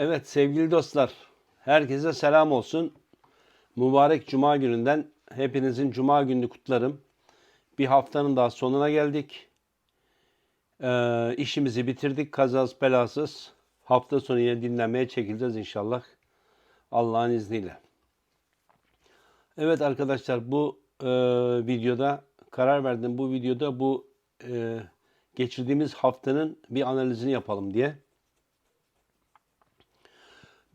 Evet sevgili dostlar, herkese selam olsun. Mübarek Cuma gününden hepinizin Cuma gününü kutlarım. Bir haftanın daha sonuna geldik. Ee, işimizi bitirdik kazasız belasız. Hafta sonu yine dinlenmeye çekileceğiz inşallah. Allah'ın izniyle. Evet arkadaşlar bu e, videoda karar verdim. Bu videoda bu e, geçirdiğimiz haftanın bir analizini yapalım diye.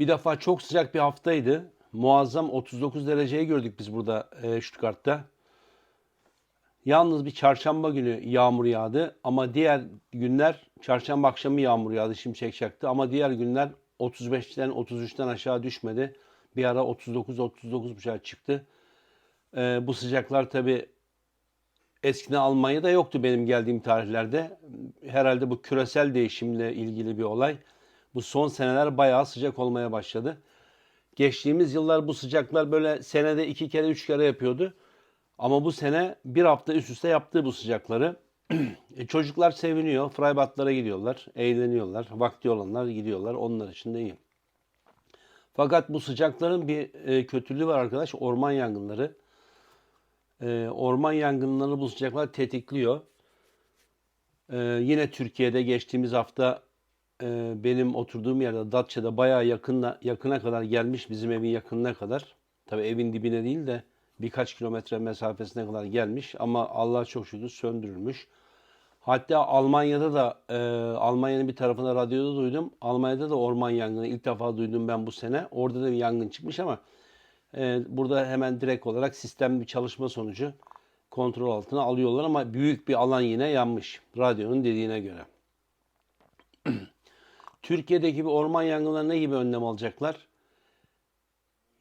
Bir defa çok sıcak bir haftaydı. Muazzam 39 dereceyi gördük biz burada e, Stuttgart'ta. Yalnız bir çarşamba günü yağmur yağdı ama diğer günler çarşamba akşamı yağmur yağdı, şimşek çaktı ama diğer günler 35'ten 33'ten aşağı düşmedi. Bir ara 39 39 çıktı. E, bu sıcaklar tabi eskiden Almanya'da yoktu benim geldiğim tarihlerde. Herhalde bu küresel değişimle ilgili bir olay. Bu son seneler bayağı sıcak olmaya başladı. Geçtiğimiz yıllar bu sıcaklar böyle senede iki kere üç kere yapıyordu. Ama bu sene bir hafta üst üste yaptı bu sıcakları. e, çocuklar seviniyor. Freibadlara gidiyorlar. Eğleniyorlar. Vakti olanlar gidiyorlar. Onlar için de iyi. Fakat bu sıcakların bir e, kötülüğü var arkadaş. Orman yangınları. E, orman yangınları bu sıcaklar tetikliyor. E, yine Türkiye'de geçtiğimiz hafta e, benim oturduğum yerde Datça'da bayağı yakına, yakına kadar gelmiş bizim evin yakınına kadar. Tabii evin dibine değil de birkaç kilometre mesafesine kadar gelmiş ama Allah çok şükür söndürülmüş. Hatta Almanya'da da e, Almanya'nın bir tarafında radyoda duydum. Almanya'da da orman yangını ilk defa duydum ben bu sene. Orada da bir yangın çıkmış ama e, burada hemen direkt olarak sistem bir çalışma sonucu kontrol altına alıyorlar ama büyük bir alan yine yanmış radyonun dediğine göre. Türkiye'deki bir orman yangınları ne gibi önlem alacaklar?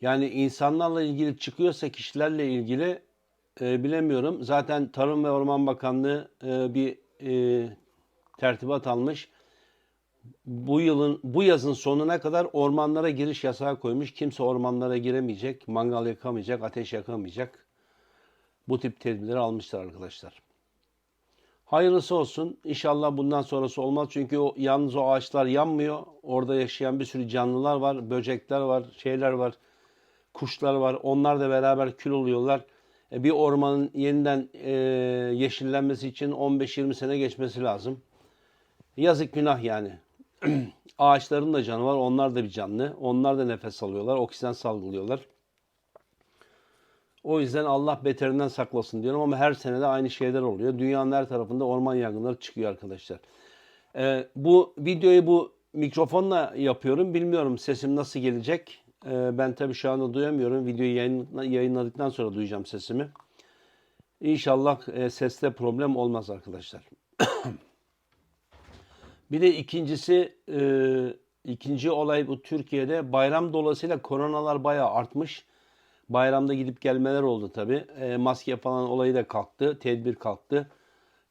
Yani insanlarla ilgili çıkıyorsa kişilerle ilgili e, bilemiyorum. Zaten Tarım ve Orman Bakanlığı e, bir e, tertibat almış. Bu yılın bu yazın sonuna kadar ormanlara giriş yasağı koymuş. Kimse ormanlara giremeyecek, mangal yakamayacak, ateş yakamayacak. Bu tip tedbirleri almışlar arkadaşlar. Hayırlısı olsun. İnşallah bundan sonrası olmaz. Çünkü o, yalnız o ağaçlar yanmıyor. Orada yaşayan bir sürü canlılar var, böcekler var, şeyler var, kuşlar var. Onlar da beraber kül oluyorlar. E, bir ormanın yeniden e, yeşillenmesi için 15-20 sene geçmesi lazım. Yazık günah yani. Ağaçların da canı var. Onlar da bir canlı. Onlar da nefes alıyorlar. Oksijen salgılıyorlar. O yüzden Allah beterinden saklasın diyorum ama her sene de aynı şeyler oluyor. Dünyanın her tarafında orman yangınları çıkıyor arkadaşlar. Ee, bu videoyu bu mikrofonla yapıyorum. Bilmiyorum sesim nasıl gelecek. Ee, ben tabii şu anda duyamıyorum. Videoyu yayın, yayınladıktan sonra duyacağım sesimi. İnşallah e, seste problem olmaz arkadaşlar. bir de ikincisi e, ikinci olay bu Türkiye'de bayram dolayısıyla koronalar bayağı artmış. Bayramda gidip gelmeler oldu tabi. E, maske falan olayı da kalktı. Tedbir kalktı.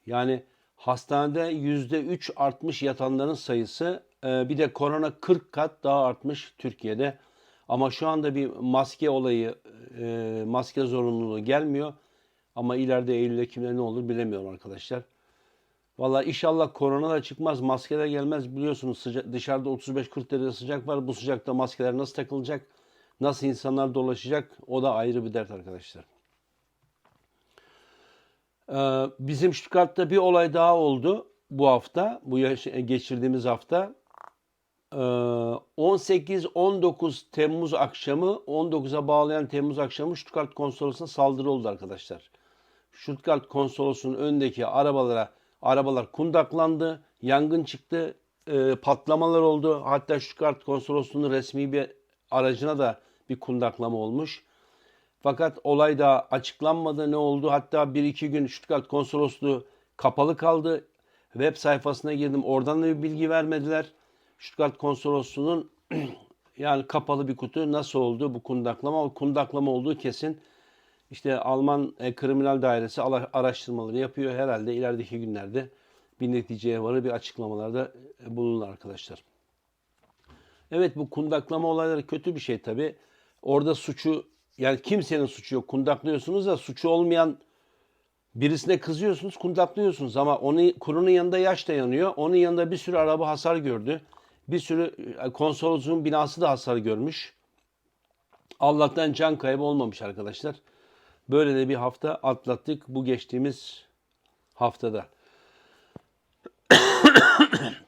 Yani hastanede yüzde üç artmış yatanların sayısı. E, bir de korona 40 kat daha artmış Türkiye'de. Ama şu anda bir maske olayı, e, maske zorunluluğu gelmiyor. Ama ileride Eylül Ekim'de ne olur bilemiyorum arkadaşlar. Valla inşallah korona da çıkmaz, maske de gelmez. Biliyorsunuz sıca- dışarıda 35-40 derece sıcak var. Bu sıcakta maskeler nasıl takılacak? Nasıl insanlar dolaşacak o da ayrı bir dert arkadaşlar. Ee, bizim Stuttgart'ta bir olay daha oldu bu hafta, bu geçirdiğimiz hafta. Ee, 18-19 Temmuz akşamı, 19'a bağlayan Temmuz akşamı Stuttgart konsolosuna saldırı oldu arkadaşlar. Stuttgart konsolosunun önündeki arabalara arabalar kundaklandı, yangın çıktı, e, patlamalar oldu. Hatta Stuttgart konsolosluğunun resmi bir aracına da bir kundaklama olmuş. Fakat olay da açıklanmadı ne oldu. Hatta bir iki gün Stuttgart konsolosluğu kapalı kaldı. Web sayfasına girdim oradan da bir bilgi vermediler. Stuttgart konsolosluğunun yani kapalı bir kutu nasıl oldu bu kundaklama? O kundaklama olduğu kesin. İşte Alman e, kriminal dairesi ala- araştırmaları yapıyor. Herhalde ilerideki günlerde bir neticeye varır bir açıklamalarda e, bulunur arkadaşlar. Evet bu kundaklama olayları kötü bir şey tabi. Orada suçu yani kimsenin suçu yok. Kundaklıyorsunuz da suçu olmayan birisine kızıyorsunuz, kundaklıyorsunuz ama onun kurunun yanında yaş da yanıyor. Onun yanında bir sürü araba hasar gördü. Bir sürü e, konsolosluğun binası da hasar görmüş. Allah'tan can kaybı olmamış arkadaşlar. Böyle de bir hafta atlattık bu geçtiğimiz haftada.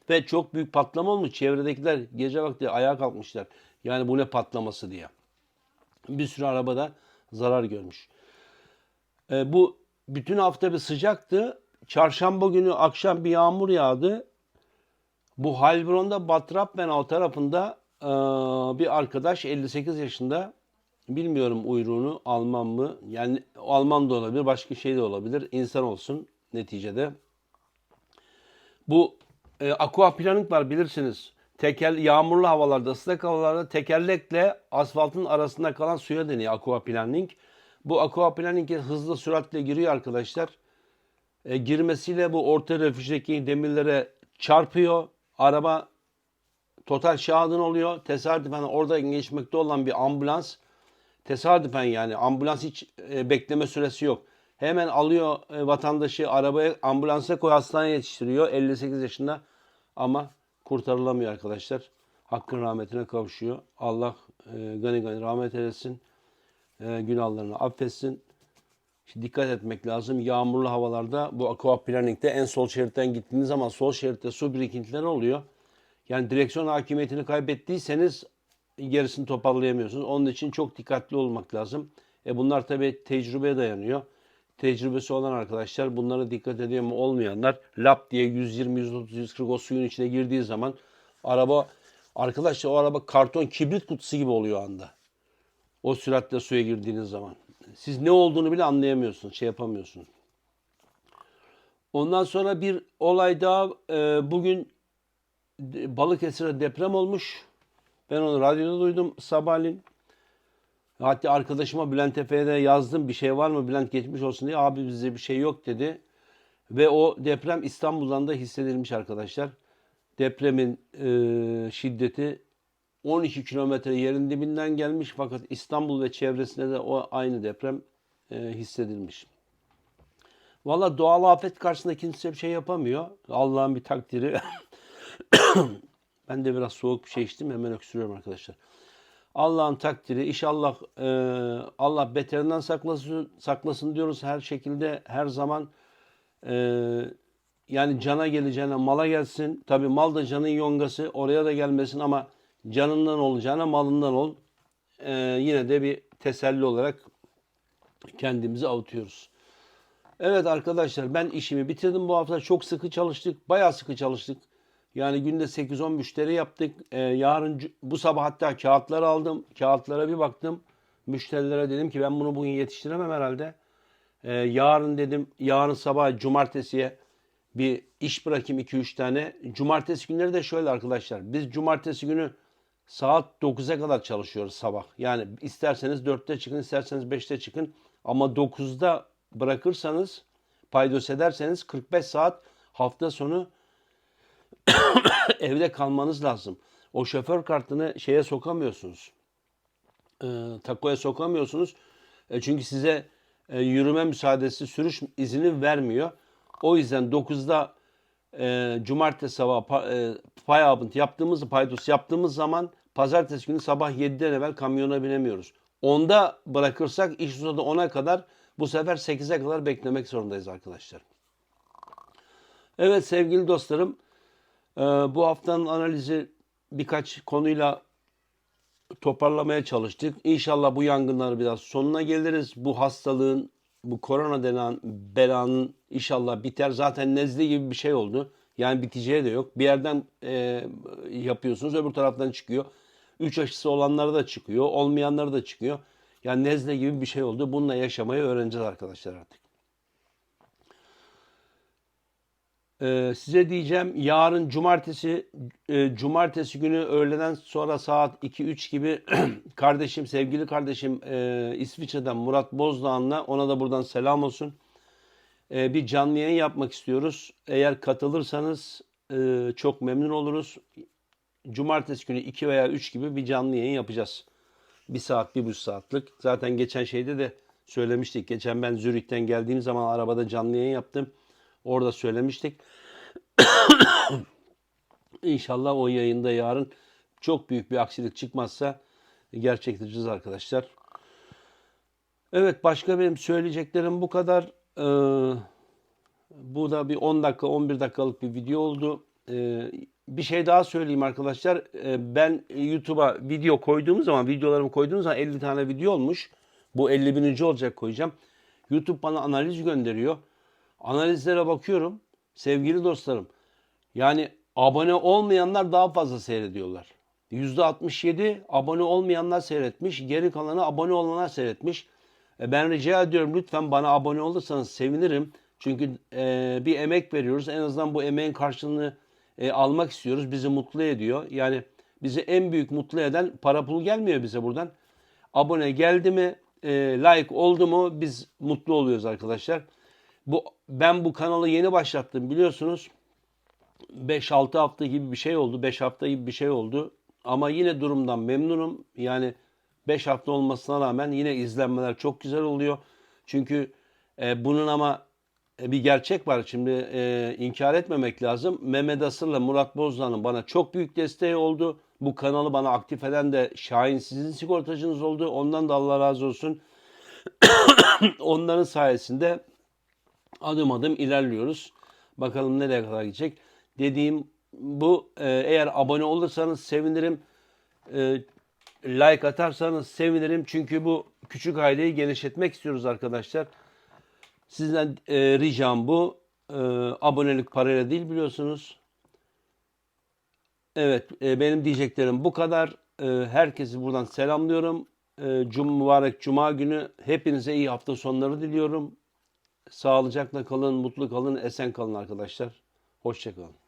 Ve çok büyük patlama olmuş. Çevredekiler gece vakti ayağa kalkmışlar. Yani bu ne patlaması diye. Bir sürü arabada zarar görmüş. E, bu bütün hafta bir sıcaktı. Çarşamba günü akşam bir yağmur yağdı. Bu Heilbronn'da Bad Rappenau tarafında e, bir arkadaş 58 yaşında bilmiyorum uyruğunu Alman mı? Yani Alman da olabilir, başka şey de olabilir. İnsan olsun neticede. Bu e, aquaplaning var bilirsiniz. Teker, yağmurlu havalarda, ıslak havalarda tekerlekle asfaltın arasında kalan suya deniyor aquaplaning. Bu aquaplaning'e hızlı süratle giriyor arkadaşlar. E, girmesiyle bu orta refüjdeki demirlere çarpıyor. Araba total şahidin oluyor. Tesadüfen orada geçmekte olan bir ambulans tesadüfen yani ambulans hiç e, bekleme süresi yok. Hemen alıyor e, vatandaşı arabaya ambulansa koy hastaneye yetiştiriyor 58 yaşında ama kurtarılamıyor arkadaşlar. Hakkın rahmetine kavuşuyor. Allah e, gani gani rahmet eylesin. E, günahlarını affetsin. Şimdi dikkat etmek lazım. Yağmurlu havalarda bu aquaplaning'de en sol şeritten gittiğiniz zaman sol şeritte su birikintileri oluyor. Yani direksiyon hakimiyetini kaybettiyseniz gerisini toparlayamıyorsunuz. Onun için çok dikkatli olmak lazım. E bunlar tabii tecrübeye dayanıyor. Tecrübesi olan arkadaşlar bunlara dikkat ediyor mu olmayanlar lap diye 120, 130, 140 o suyun içine girdiği zaman araba arkadaşlar o araba karton kibrit kutusu gibi oluyor anda. O süratle suya girdiğiniz zaman. Siz ne olduğunu bile anlayamıyorsunuz, şey yapamıyorsunuz. Ondan sonra bir olay daha e, bugün Balıkesir'e deprem olmuş. Ben onu radyoda duydum sabahleyin. Hatta arkadaşıma Bülent Efe'ye de yazdım bir şey var mı Bülent geçmiş olsun diye. Abi bizde bir şey yok dedi. Ve o deprem İstanbul'dan da hissedilmiş arkadaşlar. Depremin e, şiddeti 12 kilometre yerin dibinden gelmiş fakat İstanbul ve çevresinde de o aynı deprem e, hissedilmiş. Valla doğal afet karşısında kimse bir şey yapamıyor. Allah'ın bir takdiri. ben de biraz soğuk bir şey içtim hemen öksürüyorum arkadaşlar. Allah'ın takdiri inşallah e, Allah beterinden saklasın, saklasın diyoruz her şekilde her zaman e, yani cana geleceğine mala gelsin. Tabi mal da canın yongası oraya da gelmesin ama canından olacağına malından ol. E, yine de bir teselli olarak kendimizi avutuyoruz. Evet arkadaşlar ben işimi bitirdim bu hafta. Çok sıkı çalıştık. Bayağı sıkı çalıştık. Yani günde 8-10 müşteri yaptık. Ee, yarın bu sabah hatta kağıtları aldım. Kağıtlara bir baktım. Müşterilere dedim ki ben bunu bugün yetiştiremem herhalde. Ee, yarın dedim yarın sabah cumartesiye bir iş bırakayım 2-3 tane. Cumartesi günleri de şöyle arkadaşlar. Biz cumartesi günü saat 9'a kadar çalışıyoruz sabah. Yani isterseniz 4'te çıkın, isterseniz 5'te çıkın. Ama 9'da bırakırsanız, paydos ederseniz 45 saat hafta sonu evde kalmanız lazım. O şoför kartını şeye sokamıyorsunuz. E, takoya sokamıyorsunuz. E, çünkü size e, yürüme müsaadesi, sürüş izni vermiyor. O yüzden 9'da e, cumartesi sabah e, pay abıntı yaptığımız, paydos yaptığımız zaman pazartesi günü sabah 7'den evvel kamyona binemiyoruz. 10'da bırakırsak iş uzadı 10'a kadar bu sefer 8'e kadar beklemek zorundayız arkadaşlar. Evet sevgili dostlarım bu haftanın analizi birkaç konuyla toparlamaya çalıştık. İnşallah bu yangınlar biraz sonuna geliriz. Bu hastalığın, bu korona denen belanın inşallah biter. Zaten nezle gibi bir şey oldu. Yani biteceği de yok. Bir yerden e, yapıyorsunuz öbür taraftan çıkıyor. Üç aşısı olanları da çıkıyor. Olmayanları da çıkıyor. Yani nezle gibi bir şey oldu. Bununla yaşamayı öğreneceğiz arkadaşlar artık. Ee, size diyeceğim yarın cumartesi e, cumartesi günü öğleden sonra saat 2-3 gibi kardeşim sevgili kardeşim e, İsviçre'den Murat Bozdağ'ınla ona da buradan selam olsun. E, bir canlı yayın yapmak istiyoruz. Eğer katılırsanız e, çok memnun oluruz. Cumartesi günü 2 veya 3 gibi bir canlı yayın yapacağız. Bir saat, bir buçuk saatlik. Zaten geçen şeyde de söylemiştik. Geçen ben Zürih'ten geldiğim zaman arabada canlı yayın yaptım. Orada söylemiştik. İnşallah o yayında yarın çok büyük bir aksilik çıkmazsa gerçekleştireceğiz arkadaşlar. Evet başka benim söyleyeceklerim bu kadar. Ee, bu da bir 10 dakika 11 dakikalık bir video oldu. Ee, bir şey daha söyleyeyim arkadaşlar. Ee, ben YouTube'a video koyduğum zaman videolarımı koyduğum zaman 50 tane video olmuş. Bu 50 bininci olacak koyacağım. YouTube bana analiz gönderiyor. Analizlere bakıyorum. Sevgili dostlarım. Yani abone olmayanlar daha fazla seyrediyorlar. %67 abone olmayanlar seyretmiş. Geri kalanı abone olanlar seyretmiş. E, Ben rica ediyorum lütfen bana abone olursanız sevinirim. Çünkü e, bir emek veriyoruz. En azından bu emeğin karşılığını e, almak istiyoruz. Bizi mutlu ediyor. Yani bizi en büyük mutlu eden para pul gelmiyor bize buradan. Abone geldi mi, e, like oldu mu biz mutlu oluyoruz arkadaşlar. Bu ben bu kanalı yeni başlattım biliyorsunuz. 5-6 hafta gibi bir şey oldu. 5 hafta gibi bir şey oldu. Ama yine durumdan memnunum. Yani 5 hafta olmasına rağmen yine izlenmeler çok güzel oluyor. Çünkü e, bunun ama e, bir gerçek var. Şimdi e, inkar etmemek lazım. Mehmet Asır'la Murat Bozdağ'ın bana çok büyük desteği oldu. Bu kanalı bana aktif eden de Şahin sizin sigortacınız oldu. Ondan da Allah razı olsun. Onların sayesinde adım adım ilerliyoruz. Bakalım nereye kadar gidecek. Dediğim bu e, eğer abone olursanız sevinirim. E, like atarsanız sevinirim. Çünkü bu küçük aileyi genişletmek istiyoruz arkadaşlar. Sizden e, ricam bu. E, abonelik parayla değil biliyorsunuz. Evet, e, benim diyeceklerim bu kadar. E, herkesi buradan selamlıyorum. E, cum mübarek Cuma günü hepinize iyi hafta sonları diliyorum. Sağlıcakla kalın, mutlu kalın, esen kalın arkadaşlar. Hoşçakalın.